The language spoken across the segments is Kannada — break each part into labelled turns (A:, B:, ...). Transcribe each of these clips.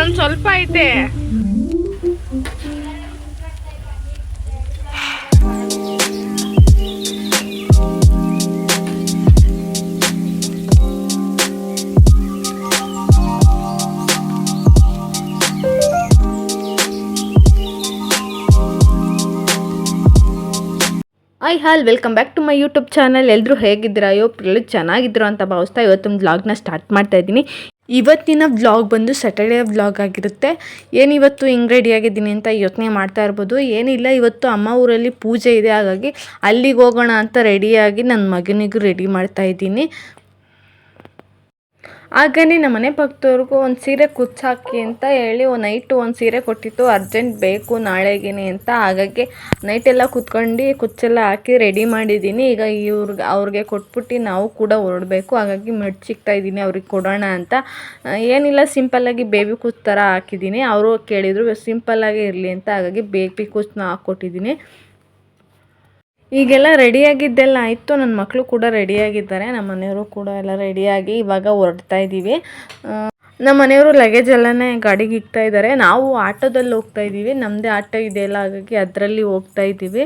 A: ಇನ್ನೊಂದು ಸ್ವಲ್ಪ ಐತೆ.
B: Hi all welcome back to my YouTube channel ಎಲ್ಲರೂ ಹೇಗಿದ್ದೀರಾ? ಅಯ್ಯೋ ಎಲ್ಲರೂ ಚೆನ್ನಾಗಿದ್ರು ಅಂತ ಭಾವಿಸ್ತಾ ಇವತ್ತೊಂದು ವ್ಲಾಗ್ನ ಸ್ಟಾರ್ಟ್ ಮಾಡ್ತಾ ಇದ್ದೀನಿ. ಇವತ್ತಿನ ವ್ಲಾಗ್ ಬಂದು ಸ್ಯಾಟರ್ಡೇ ವ್ಲಾಗ್ ಆಗಿರುತ್ತೆ. ಏನು ಇವತ್ತು ಹಿಂಗೆ ರೆಡಿ ಆಗಿದ್ದೀನಿ ಅಂತ ಯೋಚನೆ ಮಾಡ್ತಾ ಇರ್ಬೋದು. ಏನಿಲ್ಲ, ಇವತ್ತು ಅಮ್ಮ ಊರಲ್ಲಿ ಪೂಜೆ ಇದೆ. ಹಾಗಾಗಿ ಅಲ್ಲಿಗೆ ಹೋಗೋಣ ಅಂತ ರೆಡಿಯಾಗಿ ನನ್ನ ಮಗನಿಗೂ ರೆಡಿ ಮಾಡ್ತಾ ಇದ್ದೀನಿ. ಹಾಗೇ ನಮ್ಮ ಮನೆ ಪಕ್ಕದವ್ರಿಗೂ ಒಂದು ಸೀರೆ ಕುಚ್ಚಾಕಿ ಅಂತ ಹೇಳಿ ಒಂದು ನೈಟು ಒಂದು ಸೀರೆ ಕೊಟ್ಟಿತ್ತು. ಅರ್ಜೆಂಟ್ ಬೇಕು ನಾಳೆಗೇನೆ ಅಂತ. ಹಾಗಾಗಿ ನೈಟೆಲ್ಲ ಕುತ್ಕೊಂಡು ಕುಚ್ಚೆಲ್ಲ ಹಾಕಿ ರೆಡಿ ಮಾಡಿದ್ದೀನಿ ಈಗ ಇವ್ರಿಗೆ ಅವ್ರಿಗೆ ಕೊಟ್ಬಿಟ್ಟು ನಾವು ಕೂಡ ಹೊರಡಬೇಕು. ಹಾಗಾಗಿ ಮಡ್ಚಿಕ್ತಾ ಇದ್ದೀನಿ ಅವ್ರಿಗೆ ಕೊಡೋಣ ಅಂತ. ಏನಿಲ್ಲ ಸಿಂಪಲ್ಲಾಗಿ ಬೇಬಿ ಕುಚ್ ಥರ ಹಾಕಿದ್ದೀನಿ ಅವರು ಕೇಳಿದರು ಸಿಂಪಲ್ಲಾಗಿ ಇರಲಿ ಅಂತ. ಹಾಗಾಗಿ ಬೇಬಿ ಕುಚ್ಚನ್ನ ಹಾಕ್ಕೊಟ್ಟಿದ್ದೀನಿ ಈಗೆಲ್ಲ ರೆಡಿಯಾಗಿದ್ದೆಲ್ಲ ಆಯಿತು. ನನ್ನ ಮಕ್ಕಳು ಕೂಡ ರೆಡಿಯಾಗಿದ್ದಾರೆ. ನಮ್ಮ ಮನೆಯವರು ಕೂಡ ಎಲ್ಲ ರೆಡಿಯಾಗಿ ಇವಾಗ ಹೊರಡ್ತಾ ಇದ್ದೀವಿ. ನಮ್ಮ ಮನೆಯವರು ಲಗೇಜ್ ಎಲ್ಲನೇ ಗಾಡಿಗೆ ಇಕ್ತಾ ಇದ್ದಾರೆ. ನಾವು ಆಟೋದಲ್ಲಿ ಹೋಗ್ತಾ ಇದ್ದೀವಿ. ನಮ್ಮದೇ ಆಟೋ ಇದೆಯಲ್ಲ ಹಾಗಾಗಿ ಅದರಲ್ಲಿ ಹೋಗ್ತಾ ಇದ್ದೀವಿ.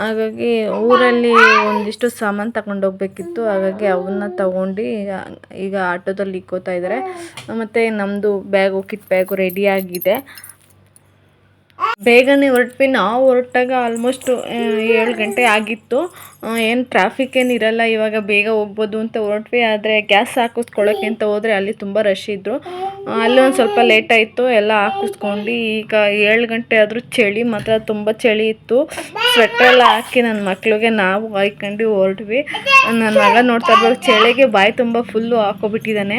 B: ಹಾಗಾಗಿ ಊರಲ್ಲಿ ಒಂದಿಷ್ಟು ಸಾಮಾನು ತಗೊಂಡು ಹೋಗ್ಬೇಕಿತ್ತು. ಹಾಗಾಗಿ ಅವನ್ನ ತಗೊಂಡು ಈಗ ಈಗ ಆಟೋದಲ್ಲಿ ಇಕ್ಕೋತಾ ಇದ್ದಾರೆ. ಮತ್ತು ನಮ್ಮದು ಬ್ಯಾಗು ಕಿಟ್ ಬ್ಯಾಗು ರೆಡಿಯಾಗಿದೆ ಬೇಗನೆ ಹೊರಟ್ವಿ. ನಾವು ಹೊರಟಾಗ ಆಲ್ಮೋಸ್ಟ್ ಏಳು ಗಂಟೆ ಆಗಿತ್ತು. ಏನು ಟ್ರಾಫಿಕ್ ಏನು ಇರಲ್ಲ, ಇವಾಗ ಬೇಗ ಹೋಗ್ಬೋದು ಅಂತ ಹೊರಟ್ವಿ. ಆದರೆ ಗ್ಯಾಸ್ ಹಾಕಿಸ್ಕೊಳ್ಳೋಕೆ ಅಂತ ಹೋದರೆ ಅಲ್ಲಿ ತುಂಬ ರಶ್ ಇದ್ದರು ಅಲ್ಲಿ ಒಂದು ಸ್ವಲ್ಪ ಲೇಟ್ ಆಯಿತು. ಎಲ್ಲ ಹಾಕಿಸ್ಕೊಂಡು ಈಗ ಏಳು ಗಂಟೆ ಆದರೂ ಚಳಿ ಮಾತ್ರ, ತುಂಬ ಚಳಿ ಇತ್ತು. ಸ್ವೆಟ್ರೆಲ್ಲ ಹಾಕಿ ನನ್ನ ಮಕ್ಳಿಗೆ ನಾವು ಹಾಯ್ಕೊಂಡು ಹೊರಟ್ವಿ. ನನ್ನ ಮಗ ನೋಡ್ತಾ ಇರ್ಬೋದು ಚಳಿಗೆ ಬಾಯಿ ತುಂಬ ಫುಲ್ಲು ಹಾಕೋಬಿಟ್ಟಿದ್ದಾನೆ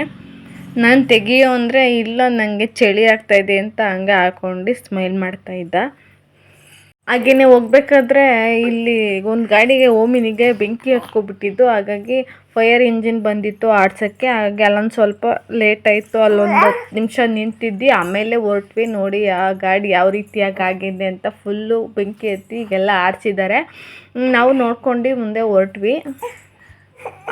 B: ನಾನು ತೆಗಿಯೋ ಅಂದರೆ ಇಲ್ಲ ನನಗೆ ಚಳಿ ಆಗ್ತಾಯಿದೆ ಅಂತ ಹಂಗೆ ಹಾಕ್ಕೊಂಡು ಸ್ಮೈಲ್ ಮಾಡ್ತಾ ಇದ್ದ. ಹಾಗೇನೆ ಹೋಗ್ಬೇಕಾದ್ರೆ ಇಲ್ಲಿ ಒಂದು ಗಾಡಿಗೆ ಓಮಿನಿಗೆ ಬೆಂಕಿ ಹತ್ಕೊಬಿಟ್ಟಿದ್ದು. ಹಾಗಾಗಿ ಫೈರ್ ಇಂಜಿನ್ ಬಂದಿತ್ತು ಆಡ್ಸೋಕ್ಕೆ. ಹಾಗೆ ಅಲ್ಲೊಂದು ಸ್ವಲ್ಪ ಲೇಟ್ ಆಯಿತು, ಅಲ್ಲೊಂದು ಹತ್ತು ನಿಮಿಷ ನಿಂತಿದ್ದು ಆಮೇಲೆ ಹೊರಟ್ವಿ ನೋಡಿ ಆ ಗಾಡಿ ಯಾವ ರೀತಿಯಾಗಿ ಆಗಿದೆ ಅಂತ ಫುಲ್ಲು ಬೆಂಕಿ ಎತ್ತಿ ಈಗೆಲ್ಲ ಆರಿಸಿದ್ದಾರೆ ನಾವು ನೋಡ್ಕೊಂಡು ಮುಂದೆ ಹೊರಟ್ವಿ.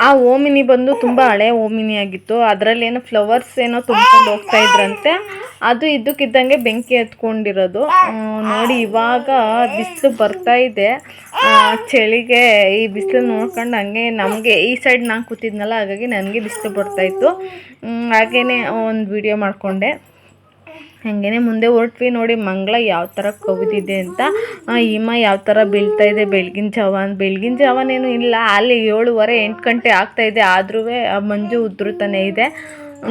B: ಆ ಓಮಿನಿ ಬಂದು ತುಂಬ ಹಳೆ ಓಮಿನಿ ಆಗಿತ್ತು. ಅದರಲ್ಲಿ ಏನೋ ಫ್ಲವರ್ಸ್ ಏನೋ ತುಂಬ್ಕೊಂಡು ಹೋಗ್ತಾ ಇದ್ರಂತೆ. ಅದು ಇದ್ದಕ್ಕಿದ್ದಂಗೆ ಬೆಂಕಿ ಎತ್ಕೊಂಡಿರೋದು ನೋಡಿ ಇವಾಗ ಬಿಸಿಲು ಬರ್ತಾ ಇದೆ. ಚಳಿಗೆ ಈ ಬಿಸಿಲು ನೋಡ್ಕೊಂಡು ಹಂಗೆ ನಮಗೆ ಈ ಸೈಡ್ ನಾನು ಕೂತಿದ್ನಲ್ಲ, ಹಾಗಾಗಿ ನನಗೆ ಬಿಸಿಲು ಬರ್ತಾಯಿತ್ತು ಹಾಗೆಯೇ ಒಂದು ವಿಡಿಯೋ ಮಾಡಿಕೊಂಡೆ. ಹಾಗೇನೆ ಮುಂದೆ ಹೊರಟ್ವಿ ನೋಡಿ ಮಂಗಳ ಯಾವ ಥರ ಕವಿದಿದೆ ಅಂತ. ಆ, ಹಿಮ ಯಾವ ಥರ ಬೀಳ್ತಾ ಇದೆ ಬೆಳಗಿನ ಜಾವ ಬೆಳಗಿನ ಜಾವನೇನು ಇಲ್ಲ. ಅಲ್ಲಿ ಏಳುವರೆ ಎಂಟು ಗಂಟೆ ಆಗ್ತಾ ಇದೆ ಆದ್ರೂ ಮಂಜು ಉದುರುತ್ತಾನೆ ಇದೆ.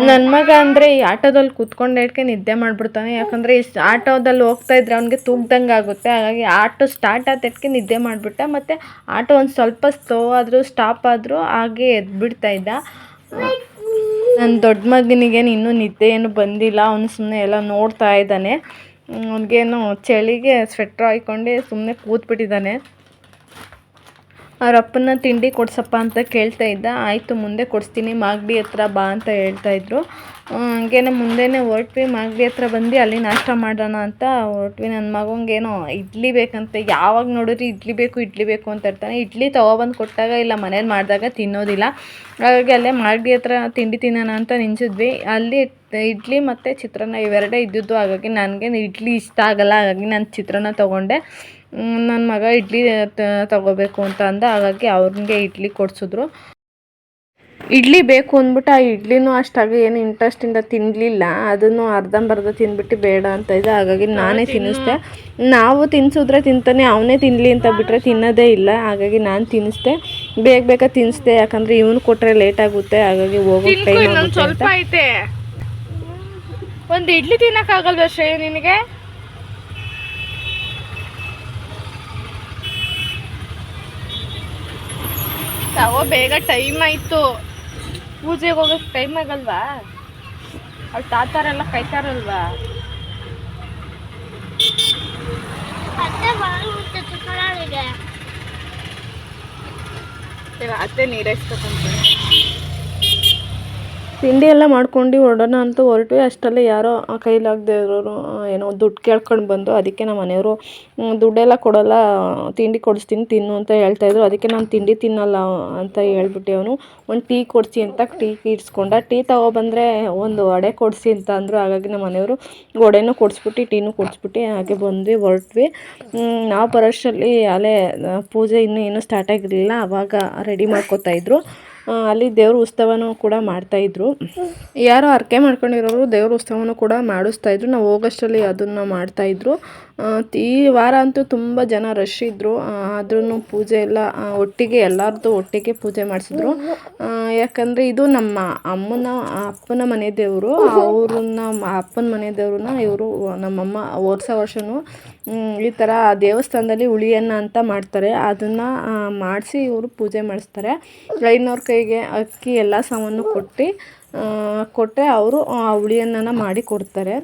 B: ನನ್ನ ಮಗ ಅಂದರೆ ಈ ಆಟೋದಲ್ಲಿ ಕೂತ್ಕೊಂಡು ಹೇಳ್ಕೆ ನಿದ್ದೆ ಮಾಡಿಬಿಡ್ತಾನೆ. ಯಾಕಂದರೆ ಈ ಆಟೋದಲ್ಲಿ ಹೋಗ್ತಾ ಇದ್ರೆ ಅವನಿಗೆ ತೂಗ್ದಂಗೆ ಆಗುತ್ತೆ. ಹಾಗಾಗಿ ಆಟೋ ಸ್ಟಾರ್ಟ್ ಆದಕ್ಕೆ ನಿದ್ದೆ ಮಾಡಿಬಿಟ್ಟೆ ಮತ್ತು ಆಟೋ ಒಂದು ಸ್ವಲ್ಪ ಸ್ಲೋ ಆದರೂ ಸ್ಟಾಪ್ ಆದರೂ ಹಾಗೆ ಎದ್ಬಿಡ್ತಾ ಇದ್ದ. ನನ್ನ ದೊಡ್ಡ ಮಗನಿಗೇನು ಇನ್ನೂ ನಿದ್ದೆ ಏನು ಬಂದಿಲ್ಲ. ಅವನು ಸುಮ್ಮನೆ ಎಲ್ಲ ನೋಡ್ತಾ ಇದ್ದಾನೆ. ಅವನಿಗೇನು ಚಳಿಗೆ ಸ್ವೆಟ್ರ್ ಹಾಕ್ಕೊಂಡೆ ಸುಮ್ಮನೆ ಕೂತ್ಬಿಟ್ಟಿದ್ದಾನೆ. ಅವ್ರ ಅಪ್ಪನ ತಿಂಡಿ ಕೊಡ್ಸಪ್ಪ ಅಂತ ಕೇಳ್ತಾ ಇದ್ದ. ಆಯಿತು, ಮುಂದೆ ಕೊಡಿಸ್ತೀನಿ, ಮಾಗಡಿ ಹತ್ರ ಬಾ ಅಂತ ಹೇಳ್ತಾ ಇದ್ರು. ಹಂಗೇನೆ ಮುಂದೆನೇ ಹೊರಟ್ವಿ. ಮಾಗಡಿ ಹತ್ರ ಬಂದು ಅಲ್ಲಿ ನಾಷ್ಟ ಮಾಡೋಣ ಅಂತ ಹೊರಟ್ವಿ. ನನ್ನ ಮಗಂಗೇನೋ ಇಡ್ಲಿ ಬೇಕಂತೆ. ಯಾವಾಗ ನೋಡಿದ್ರೆ ಇಡ್ಲಿ ಬೇಕು ಇಡ್ಲಿ ಬೇಕು ಅಂತ ಇರ್ತಾನೆ. ಇಡ್ಲಿ ತೊಗೊಬಂದು ಕೊಟ್ಟಾಗ ಇಲ್ಲ, ಮನೇಲಿ ಮಾಡಿದಾಗ ತಿನ್ನೋದಿಲ್ಲ. ಹಾಗಾಗಿ ಅಲ್ಲೇ ಮಾಗಡಿ ಹತ್ರ ತಿಂಡಿ ತಿನ್ನೋಣ ಅಂತ ನಿಂಚಿದ್ವಿ ಅಲ್ಲಿ ಇಡ್ಲಿ ಮತ್ತು ಚಿತ್ರಾನ್ನ ಇವೆರಡೇ ಇದ್ದಿದ್ದು. ಹಾಗಾಗಿ ನನಗೆ ಇಡ್ಲಿ ಇಷ್ಟ ಆಗಲ್ಲ. ಹಾಗಾಗಿ ನಾನು ಚಿತ್ರಾನ್ನ ತೊಗೊಂಡೆ. ನನ್ನ ಮಗ ಇಡ್ಲಿ ತಗೋಬೇಕು ಅಂತ ಅಂದ. ಹಾಗಾಗಿ ಅವ್ನಿಗೆ ಇಡ್ಲಿ ಕೊಡಿಸಿದ್ರು. ಇಡ್ಲಿ ಬೇಕು ಅಂದ್ಬಿಟ್ಟು ಆ ಇಡ್ಲಿನೂ ಅಷ್ಟಾಗಿ ಏನು ಇಂಟ್ರೆಸ್ಟಿಂದ ತಿನ್ನಲಿಲ್ಲ ಅದನ್ನು ಅರ್ಧಂಬರ್ಧ ತಿಂದ್ಬಿಟ್ಟು ಬೇಡ ಅಂತ ಇದೆ ಹಾಗಾಗಿ ನಾನೇ ತಿನ್ನಿಸ್ದೆ. ನಾವು ತಿನ್ಸಿದ್ರೆ ತಿಂತಾನೆ ಅವನೇ ತಿನ್ನಲಿ ಅಂತ ಬಿಟ್ಟರೆ ತಿನ್ನೋದೇ ಇಲ್ಲ. ಹಾಗಾಗಿ ನಾನು ತಿನ್ನಿಸ್ದೆ. ಬೇಗ ಬೇಗ ತಿನ್ನಿಸ್ದೆ ಯಾಕಂದರೆ ಇವನು ಕೊಟ್ಟರೆ ಲೇಟ್ ಆಗುತ್ತೆ. ಹಾಗಾಗಿ ಹೋಗೋ
A: ತಿನ್ಕು
B: ಟೈಮ್
A: ಸ್ವಲ್ಪ ಐತೆ. ಒಂದು ಇಡ್ಲಿ ತಿನ್ನೋಕ್ಕಾಗಲ್ವ ಶ್ರೇಯ ನಿನಗೆ? ತಗೋ ಬೇಗ ಟೈಮ್ ಆಯ್ತು. ಪೂಜೆಗೆ ಹೋಗಕ್ಕೆ ಟೈಮ್ ಆಗಲ್ವಾ? ಅವ್ರು ತಾತಾರೆಲ್ಲ ಕಾಯ್ತಾರಲ್ವಾ ಇವಾಗ ಅತ್ತೆ ನೀರೈಸ್ಬೇಕಂತ.
B: ತಿಂಡಿ ಎಲ್ಲ ಮಾಡ್ಕೊಂಡು ಹೊರಡೋಣ ಅಂತ ಹೊರಟ್ವಿ. ಅಷ್ಟರಲ್ಲೇ ಯಾರೋ ಕೈಲಾಗದೆ ಇರೋರು ಏನೋ ದುಡ್ಡು ಕೇಳ್ಕೊಂಡು ಬಂದು ಅದಕ್ಕೆ ನಮ್ಮ ಮನೆಯವರು ದುಡ್ಡೆಲ್ಲ ಕೊಡೋಲ್ಲ ತಿಂಡಿ ಕೊಡಿಸ್ತೀನಿ ತಿನ್ನು ಅಂತ ಹೇಳ್ತಾಯಿದ್ರು ಅದಕ್ಕೆ ನಾನು ತಿಂಡಿ ತಿನ್ನಲ್ಲ ಅಂತ ಹೇಳ್ಬಿಟ್ಟು ಅವನು. ಒಂದು ಟೀ ಕೊಡಿಸಿ ಅಂತ ಟೀ ಇಡ್ಸ್ಕೊಂಡ ಟೀ ತಗೊಬಂದರೆ ಒಂದು ವಡೆ ಕೊಡಿಸಿ ಅಂತ ಅಂದರು. ಹಾಗಾಗಿ ನಮ್ಮ ಮನೆಯವರು ವಡೆನೂ ಕೊಡಿಸ್ಬಿಟ್ಟು ಟೀನೂ ಕೊಡಿಸ್ಬಿಟ್ಟು ಹಾಗೆ ಬಂದ್ವಿ ಹೊರಟ್ವಿ. ನಾವು ಬರೋಷ್ಟರಲ್ಲಿ ಅಲ್ಲೇ ಪೂಜೆ ಇನ್ನೂ ಏನೂ ಸ್ಟಾರ್ಟ್ ಆಗಿರಲಿಲ್ಲ. ಆವಾಗ ರೆಡಿ ಮಾಡ್ಕೋತಾ ಇದ್ರು. ಆ, ಅಲ್ಲಿ ದೇವ್ರ ಉತ್ಸವನೂ ಕೂಡ ಮಾಡ್ತಾಯಿದ್ರು ಯಾರೋ ಹರಕೆ ಮಾಡ್ಕೊಂಡಿರೋರು ದೇವ್ರ ಉತ್ಸವನೂ ಕೂಡ ಮಾಡಿಸ್ತಾ ಇದ್ರು. ನಾವು ಹೋಗೋಷ್ಟರಲ್ಲಿ ಅದನ್ನು ಮಾಡ್ತಾಯಿದ್ರು ಇದ್ರು. ಈ ವಾರ ಅಂತೂ ತುಂಬ ಜನ ರಶ್ ಇದ್ದರು ಆದ್ರೂ ಪೂಜೆ ಎಲ್ಲ ಒಟ್ಟಿಗೆ ಎಲ್ಲರದ್ದು ಒಟ್ಟಿಗೆ ಪೂಜೆ ಮಾಡಿಸಿದ್ರು. ಯಾಕಂದರೆ ಇದು ನಮ್ಮ ಅಮ್ಮನ ಅಪ್ಪನ ಮನೆ ದೇವರು. ಅವ್ರನ್ನ ಅಪ್ಪನ ಮನೆ ದೇವ್ರನ್ನ ಇವರು ನಮ್ಮಮ್ಮ ವರ್ಷ ವರ್ಷವೂ ಈ ಥರ ದೇವಸ್ಥಾನದಲ್ಲಿ ಹುಳಿಯನ್ನ ಅಂತ ಮಾಡ್ತಾರೆ. ಅದನ್ನು ಮಾಡಿಸಿ ಇವರು ಪೂಜೆ ಮಾಡಿಸ್ತಾರೆ. ಐನೋರ ಕೈಗೆ ಅಕ್ಕಿ ಎಲ್ಲ ಸಾಮಾನು ಕೊಟ್ಟು ಕೊಟ್ಟರೆ ಅವರು ಆ ಹುಳಿಯನ್ನ ಮಾಡಿ ಕೊಡ್ತಾರೆ.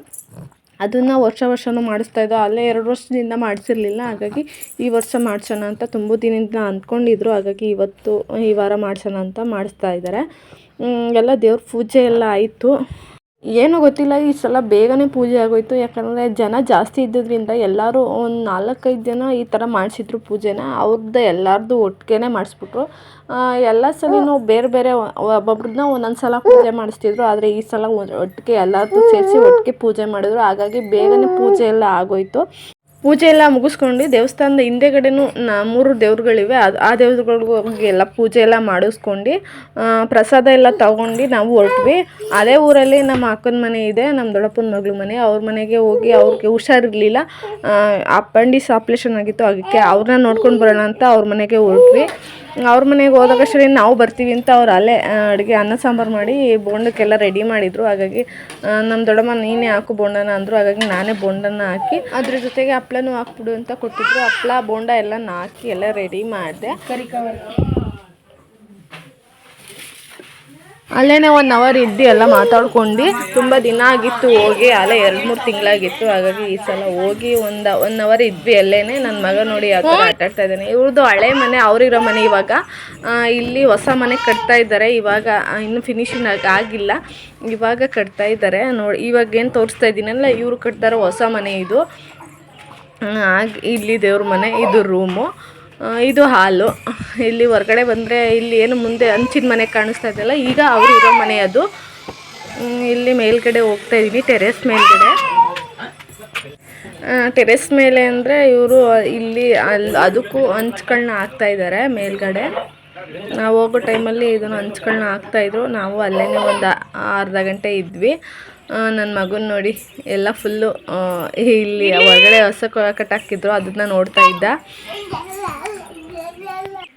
B: ಅದನ್ನು ವರ್ಷ ವರ್ಷವೂ ಮಾಡಿಸ್ತಾ ಇದ್ದೋ. ಅಲ್ಲೇ ಎರಡು ವರ್ಷದಿಂದ ಮಾಡಿಸಿರ್ಲಿಲ್ಲ. ಹಾಗಾಗಿ ಈ ವರ್ಷ ಮಾಡಿಸೋಣ ಅಂತ ತುಂಬ ದಿನದಿಂದ ಅಂದ್ಕೊಂಡಿದ್ರು. ಹಾಗಾಗಿ ಇವತ್ತು, ಈ ವಾರ ಮಾಡಿಸೋಣ ಅಂತ ಮಾಡಿಸ್ತಾ ಇದ್ದಾರೆ. ಎಲ್ಲ ದೇವ್ರ ಪೂಜೆ ಎಲ್ಲ ಆಯಿತು. ಏನೋ ಗೊತ್ತಿಲ್ಲ, ಈ ಸಲ ಬೇಗನೆ ಪೂಜೆ ಆಗೋಯ್ತು. ಯಾಕಂದರೆ ಜನ ಜಾಸ್ತಿ ಇದ್ದಿದ್ದರಿಂದ ಎಲ್ಲರೂ ಒಂದು ನಾಲ್ಕೈದು ಜನ ಈ ಥರ ಮಾಡಿಸಿದ್ರು ಪೂಜೆನ. ಅವ್ರದ್ದು ಎಲ್ಲರದ್ದು ಒಟ್ಟಿಗೆ ಮಾಡಿಸ್ಬಿಟ್ರು. ಎಲ್ಲ ಸಲನೂ ಬೇರೆ ಬೇರೆ ಒಬ್ಬೊಬ್ರನ್ನ ಒಂದೊಂದು ಸಲ ಪೂಜೆ ಮಾಡಿಸ್ತಿದ್ರು. ಆದರೆ ಈ ಸಲ ಒಟ್ಟಿಗೆ ಎಲ್ಲರದ್ದು ಸೇರಿಸಿ ಒಟ್ಟಿಗೆ ಪೂಜೆ ಮಾಡಿದ್ರು. ಹಾಗಾಗಿ ಬೇಗನೆ ಪೂಜೆ ಎಲ್ಲ ಆಗೋಯ್ತು. ಪೂಜೆ ಎಲ್ಲ ಮುಗಿಸ್ಕೊಂಡು ದೇವಸ್ಥಾನದ ಹಿಂದೆಗಡೆನೂ ನಾ ಮೂರು ದೇವ್ರುಗಳಿವೆ. ಅದು ಆ ದೇವ್ರುಗಳಿಗೂ ಎಲ್ಲ ಪೂಜೆ ಎಲ್ಲ ಮಾಡಿಸ್ಕೊಂಡು ಪ್ರಸಾದ ಎಲ್ಲ ತಗೊಂಡು ನಾವು ಹೊರಟ್ವಿ. ಅದೇ ಊರಲ್ಲಿ ನಮ್ಮ ಅಕ್ಕನ ಮನೆ ಇದೆ, ನಮ್ಮ ದೊಡ್ಡಪ್ಪನ ಮಗಳ ಮನೆ. ಅವ್ರ ಮನೆಗೆ ಹೋಗಿ ಅವ್ರಿಗೆ ಹುಷಾರಿರಲಿಲ್ಲ. ಅಪ್ಪಂಡಿಸ್ ಆಪ್ರೇಷನ್ ಆಗಿತ್ತು, ಅದಕ್ಕೆ ಅವ್ರನ್ನ ನೋಡ್ಕೊಂಡು ಬರೋಣ ಅಂತ ಅವ್ರ ಮನೆಗೆ ಹೊರಟ್ವಿ. ಅವ್ರ ಮನೆಗೆ ಹೋದಾಗ ಸರಿ, ನಾವು ಬರ್ತೀವಿ ಅಂತ ಅವ್ರು ಅಲ್ಲೇ ಅಡುಗೆ ಅನ್ನ ಸಾಂಬಾರು ಮಾಡಿ ಬೋಂಡಕ್ಕೆಲ್ಲ ರೆಡಿ ಮಾಡಿದರು. ಹಾಗಾಗಿ ನಮ್ಮ ದೊಡ್ಡಮ್ಮ ನೀನೇ ಹಾಕು ಬೋಂಡನ ಅಂದರು. ಹಾಗಾಗಿ ನಾನೇ ಬೋಂಡನ ಹಾಕಿ ಅದ್ರ ಜೊತೆಗೆ ಹಪ್ಳನೂ ಹಾಕ್ಬಿಡು ಅಂತ ಕೊಟ್ಟಿದ್ರು. ಹಪ್ಳ, ಬೋಂಡ ಎಲ್ಲ ಹಾಕಿ ಎಲ್ಲ ರೆಡಿ ಮಾಡಿದೆ. ಅಲ್ಲೇನೆ ಒನ್ ಅವರ್ ಇದ್ದು ಎಲ್ಲ ಮಾತಾಡ್ಕೊಂಡು ತುಂಬ ದಿನ ಆಗಿತ್ತು ಹೋಗಿ, ಅಲ್ಲ ಎರಡು ಮೂರು ತಿಂಗಳಾಗಿತ್ತು. ಹಾಗಾಗಿ ಈ ಸಲ ಹೋಗಿ ಒಂದು ಒನ್ ಅವರ್ ಇದ್ವಿ ಅಲ್ಲೇನೆ. ನನ್ನ ಮಗ ನೋಡಿ ಯಾವ ಥರ ಆಟ ಆಡ್ತಾ ಇದ್ದಾನೆ. ಇವ್ರದ್ದು ಹಳೆ ಮನೆ ಅವರಿರೋ ಮನೆ ಇವಾಗ. ಇಲ್ಲಿ ಹೊಸ ಮನೆ ಕಟ್ತಾ ಇದ್ದಾರೆ. ಇವಾಗ ಇನ್ನೂ ಫಿನಿಶಿಂಗ್ ಆಗಿಲ್ಲ. ಇವಾಗ ಕಟ್ತಾ ಇದ್ದಾರೆ. ನೋಡಿ, ಇವಾಗ ಏನು ತೋರಿಸ್ತಾ ಇದ್ದೀನಲ್ಲ ಇವರು ಕಟ್ತಾರೋ ಹೊಸ ಮನೆ ಇದು. ಆಗ ಇಲ್ಲಿ ದೇವ್ರ ಮನೆ, ಇದು ರೂಮು ಇದು ಹಾಲು. ಇಲ್ಲಿ ಹೊರಗಡೆ ಬಂದರೆ ಇಲ್ಲಿ ಏನು ಮುಂದೆ ಹಂಚಿನ ಮನೆ ಕಾಣಿಸ್ತಾ ಇದೆಯಲ್ಲ ಈಗ ಅವರು ಇರೋ ಮನೆ ಅದು. ಇಲ್ಲಿ ಮೇಲ್ಗಡೆ ಹೋಗ್ತಾ ಇದ್ದೀನಿ ಟೆರೆಸ್ ಮೇಲ್ಗಡೆ. ಟೆರೆಸ್ ಮೇಲೆ ಅಂದರೆ ಇವರು ಇಲ್ಲಿ ಅಲ್ಲಿ ಅದಕ್ಕೂ ಹಂಚ್ಗಳನ್ನ ಹಾಕ್ತಾ ಇದ್ದಾರೆ ಮೇಲ್ಗಡೆ. ನಾವು ಹೋಗೋ ಟೈಮಲ್ಲಿ ಇದನ್ನು ಹಂಚ್ಗಳನ್ನ ಹಾಕ್ತಾಯಿದ್ರು ನಾವು ಅಲ್ಲೇ ಒಂದು ಅರ್ಧ ಗಂಟೆ ಇದ್ವಿ. ನನ್ನ ಮಗನ ನೋಡಿ, ಎಲ್ಲ ಫುಲ್ಲು ಇಲ್ಲಿ ಹೊರಗಡೆ ಹೊಸ ಕಟ್ಟಾಕಿದ್ರು ಅದನ್ನ ನೋಡ್ತಾ ಇದ್ದ.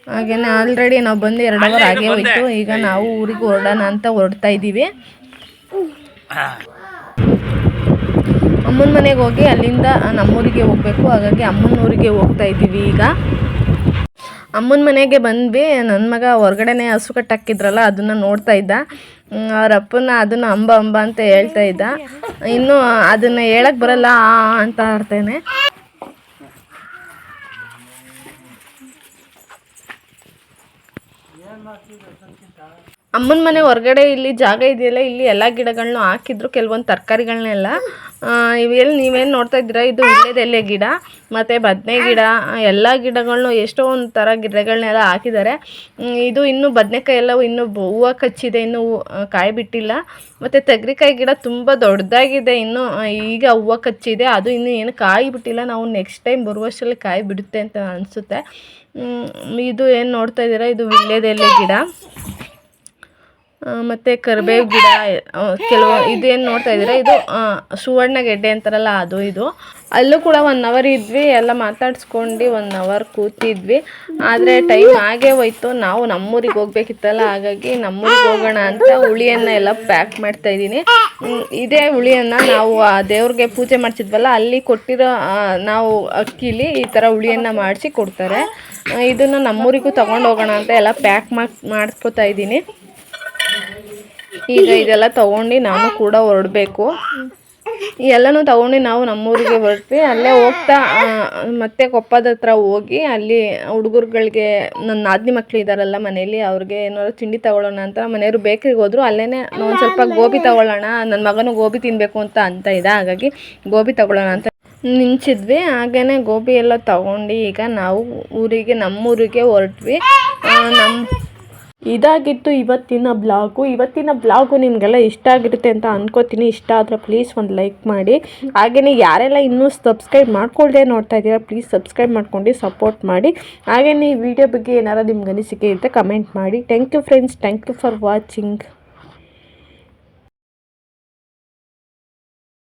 B: ಹಾಗೇನೆ ಆಲ್ರೆಡಿ ನಾವು ಬಂದು ಎರಡು ಅವರ್ ಆಗೇ ಹೋಯ್ತು. ಈಗ ನಾವು ಊರಿಗೆ ಹೊರಡೋಣ ಅಂತ ಹೊರಡ್ತಾ ಇದ್ದೀವಿ ಅಮ್ಮನ ಮನೆಗೆ ಹೋಗಿ ಅಲ್ಲಿಂದ ನಮ್ಮೂರಿಗೆ ಹೋಗಬೇಕು. ಹಾಗಾಗಿ ಅಮ್ಮನ ಊರಿಗೆ ಹೋಗ್ತಾ ಇದ್ದೀವಿ ಈಗ. ಅಮ್ಮನ ಮನೆಗೆ ಬಂದ್ವಿ. ನನ್ನ ಮಗ ಹೊರ್ಗಡೆನೆ ಹಸು ಕಟ್ಟಾಕಿದ್ರಲ್ಲ ಅದನ್ನು ನೋಡ್ತಾ ಇದ್ದ. ಅವ್ರ ಅಪ್ಪನ ಅದನ್ನು ಅಂಬ ಅಂಬ ಅಂತ ಹೇಳ್ತಾ ಇದ್ದ. ಇನ್ನು ಅದನ್ನು ಹೇಳಕ್ಕೆ ಬರಲ್ಲ ಅಂತ ಆಡ್ತೇನೆ ಅಮ್ಮನ ಮನೆ ಹೊರಗಡೆ ಇಲ್ಲಿ ಜಾಗ ಇದೆಯಲ್ಲ, ಇಲ್ಲಿ ಎಲ್ಲ ಗಿಡಗಳನ್ನೂ ಹಾಕಿದ್ರು. ಕೆಲವೊಂದು ತರಕಾರಿಗಳನ್ನೆಲ್ಲ ಇವೆಲ್ಲಿ ನೀವೇನು ನೋಡ್ತಾ ಇದ್ದೀರಾ? ಇದು ವಿಳ್ಯದೆಲೆ ಗಿಡ, ಮತ್ತು ಬದನೆ ಗಿಡ ಎಲ್ಲ ಗಿಡಗಳನ್ನೂ ಎಷ್ಟೋ ಒಂದು ಥರ ಗಿಡಗಳನ್ನೆಲ್ಲ ಹಾಕಿದ್ದಾರೆ ಇದು ಇನ್ನೂ ಬದನೆಕಾಯಿ ಎಲ್ಲ ಇನ್ನೂ ಹೂವು ಕಚ್ಚಿದೆ, ಇನ್ನೂ ಕಾಯಿ ಬಿಟ್ಟಿಲ್ಲ. ಮತ್ತು ತೆಗ್ರಿಕಾಯಿ ಗಿಡ ತುಂಬ ದೊಡ್ಡದಾಗಿದೆ ಇನ್ನೂ ಈಗ ಹೂವು ಕಚ್ಚಿದೆ. ಅದು ಇನ್ನೂ ಏನು ಕಾಯಿ ಬಿಟ್ಟಿಲ್ಲ. ನಾವು ನೆಕ್ಸ್ಟ್ ಟೈಮ್ ಬರುವಷ್ಟರಲ್ಲಿ ಕಾಯಿ ಬಿಡುತ್ತೆ ಅಂತ ಅನಿಸುತ್ತೆ. ಇದು ಏನು ನೋಡ್ತಾ ಇದ್ದೀರಾ? ಇದು ವಿಳ್ಯದೆಲೆ ಗಿಡ. ಮತ್ತೆ ಕರಿಬೇವು ಗಿಡ ಕೆಲವು ಇದು ಏನು ನೋಡ್ತಾ ಇದ್ದೀರಾ? ಇದು ಸುವರ್ಣ ಗೆಡ್ಡೆ ಅಂತಾರಲ್ಲ, ಅದು ಇದು. ಅಲ್ಲೂ ಕೂಡ ಒನ್ ಅವರ್ ಇದ್ವಿ, ಎಲ್ಲ ಮಾತಾಡ್ಸ್ಕೊಂಡು ಒನ್ ಅವರ್ ಕೂತಿದ್ವಿ. ಆದರೆ ಟೈಮ್ ಆಗೇ ಹೋಯ್ತು. ನಾವು ನಮ್ಮೂರಿಗೆ ಹೋಗ್ಬೇಕಿತ್ತಲ್ಲ, ಹಾಗಾಗಿ ನಮ್ಮೂರಿಗೆ ಹೋಗೋಣ ಅಂತ ಹುಳಿಯನ್ನ ಎಲ್ಲ ಪ್ಯಾಕ್ ಮಾಡ್ತಾ ಇದ್ದೀನಿ. ಇದೇ ಹುಳಿಯನ್ನು ನಾವು, ಆ ದೇವ್ರಿಗೆ ಪೂಜೆ ಮಾಡಿಸಿದ್ವಲ್ಲ, ಅಲ್ಲಿ ಕೊಟ್ಟಿರೋ ನಾವು ಅಕ್ಕಿಲಿ ಈ ಥರ ಹುಳಿಯನ್ನು ಮಾಡಿಸಿ ಕೊಡ್ತಾರೆ. ಇದನ್ನು ನಮ್ಮೂರಿಗೂ ತಗೊಂಡು ಹೋಗೋಣ ಅಂತ ಎಲ್ಲ ಪ್ಯಾಕ್ ಮಾಡಿ ಇದ್ದೀನಿ. ಈಗ ಇದೆಲ್ಲ ತಗೊಂಡು ನಾನು ಕೂಡ ಹೊರಡಬೇಕು. ಎಲ್ಲನೂ ತಗೊಂಡು ನಾವು ನಮ್ಮೂರಿಗೆ ಹೊರಟ್ವಿ ಅಲ್ಲೇ ಹೋಗ್ತಾ ಮತ್ತೆ ಕೊಪ್ಪದ ಹತ್ರ ಹೋಗಿ ಅಲ್ಲಿ ಹುಡುಗರುಗಳಿಗೆ ನನ್ನ ನಾದಿನಿ ಮಕ್ಳು ಇದ್ದಾರಲ್ಲ ಮನೇಲಿ, ಅವ್ರಿಗೆ ಏನಾದ್ರು ತಿಂಡಿ ತಗೊಳ್ಳೋಣ ಅಂತ ಮನೆಯವರು ಬೇಕ್ರಿಗೆ ಹೋದ್ರು. ಅಲ್ಲೇ ಒಂದು ಸ್ವಲ್ಪ ಗೋಬಿ ತಗೊಳ್ಳೋಣ ನನ್ನ ಮಗನು ಗೋಬಿ ತಿನ್ನಬೇಕು ಅಂತ ಅಂತ ಇದೆ. ಹಾಗಾಗಿ ಗೋಬಿ ತಗೊಳ್ಳೋಣ ಅಂತ ನಿಂಚಿದ್ವಿ ಹಾಗೇ ಗೋಬಿ ಎಲ್ಲ ತಗೊಂಡು ಈಗ ನಾವು ಊರಿಗೆ, ನಮ್ಮೂರಿಗೆ ಹೊರಟ್ವಿ. ನಮ್ಮ ಇದಾಗಿತ್ತು ಇವತ್ತಿನ ಬ್ಲಾಗು. ಇವತ್ತಿನ ಬ್ಲಾಗು ನಿಮಗೆಲ್ಲ ಇಷ್ಟ ಆಗಿರುತ್ತೆ ಅಂತ ಅನ್ಕೋತೀನಿ. ಇಷ್ಟ ಆದರೆ ಪ್ಲೀಸ್ ಒಂದು ಲೈಕ್ ಮಾಡಿ. ಹಾಗೆಯೇ ಯಾರೆಲ್ಲ ಇನ್ನೂ ಸಬ್ಸ್ಕ್ರೈಬ್ ಮಾಡ್ಕೊಳ್ಳದೆ ನೋಡ್ತಾ ಇದ್ದೀರಾ ಪ್ಲೀಸ್ ಸಬ್ಸ್ಕ್ರೈಬ್ ಮಾಡ್ಕೊಂಡು ಸಪೋರ್ಟ್ ಮಾಡಿ. ಹಾಗೆಯೇ ಈ ವಿಡಿಯೋ ಬಗ್ಗೆ ಏನಾರು ನಿಮ್ಗೆ ಅನಿಸಿಕೆ ಇದ್ದರೆ ಕಮೆಂಟ್ ಮಾಡಿ. Thank you friends thank you for watching